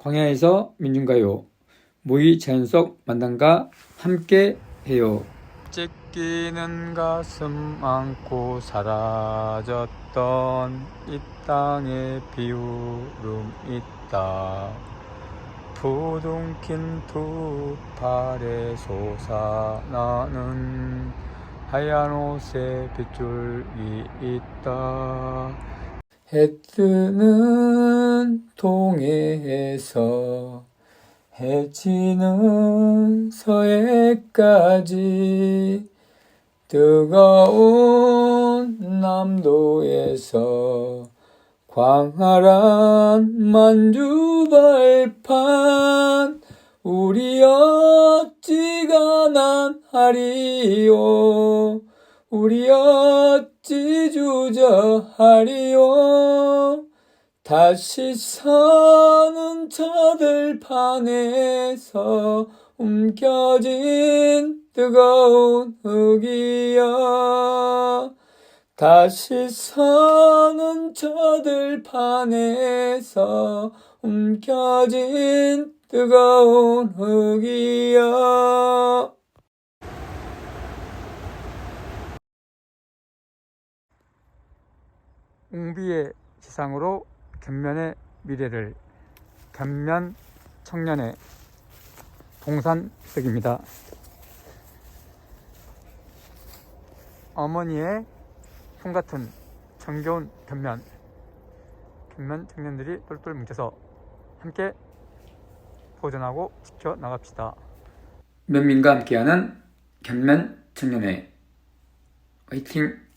광야에서 민중가요 모의 자연 속 만남과 함께 해요. 찢기는 가슴 안고 사라졌던 이 땅에 비울음 있다. 부둥킨 두 팔에 솟아나는 하얀 옷에 빗줄기 있다. 해 뜨는 동해에서 해 지는 서해까지 뜨거운 남도에서 광활한 만주발판 우리 어찌 가 난하리요? 우리 어 찌 주저하리요. 다시 사는 자들 판에서 움켜진 뜨거운 흙이여. 다시 사는 자들 판에서 움켜진 뜨거운 흙이여 웅비의 지상으로 견면의 미래를 견면 청년의 동산색입니다. 어머니의 손 같은 정겨운 견면 견면 청년들이 똘똘 뭉쳐서 함께 보존하고 지켜 나갑시다. 면민과 함께하는 견면 청년회 화이팅!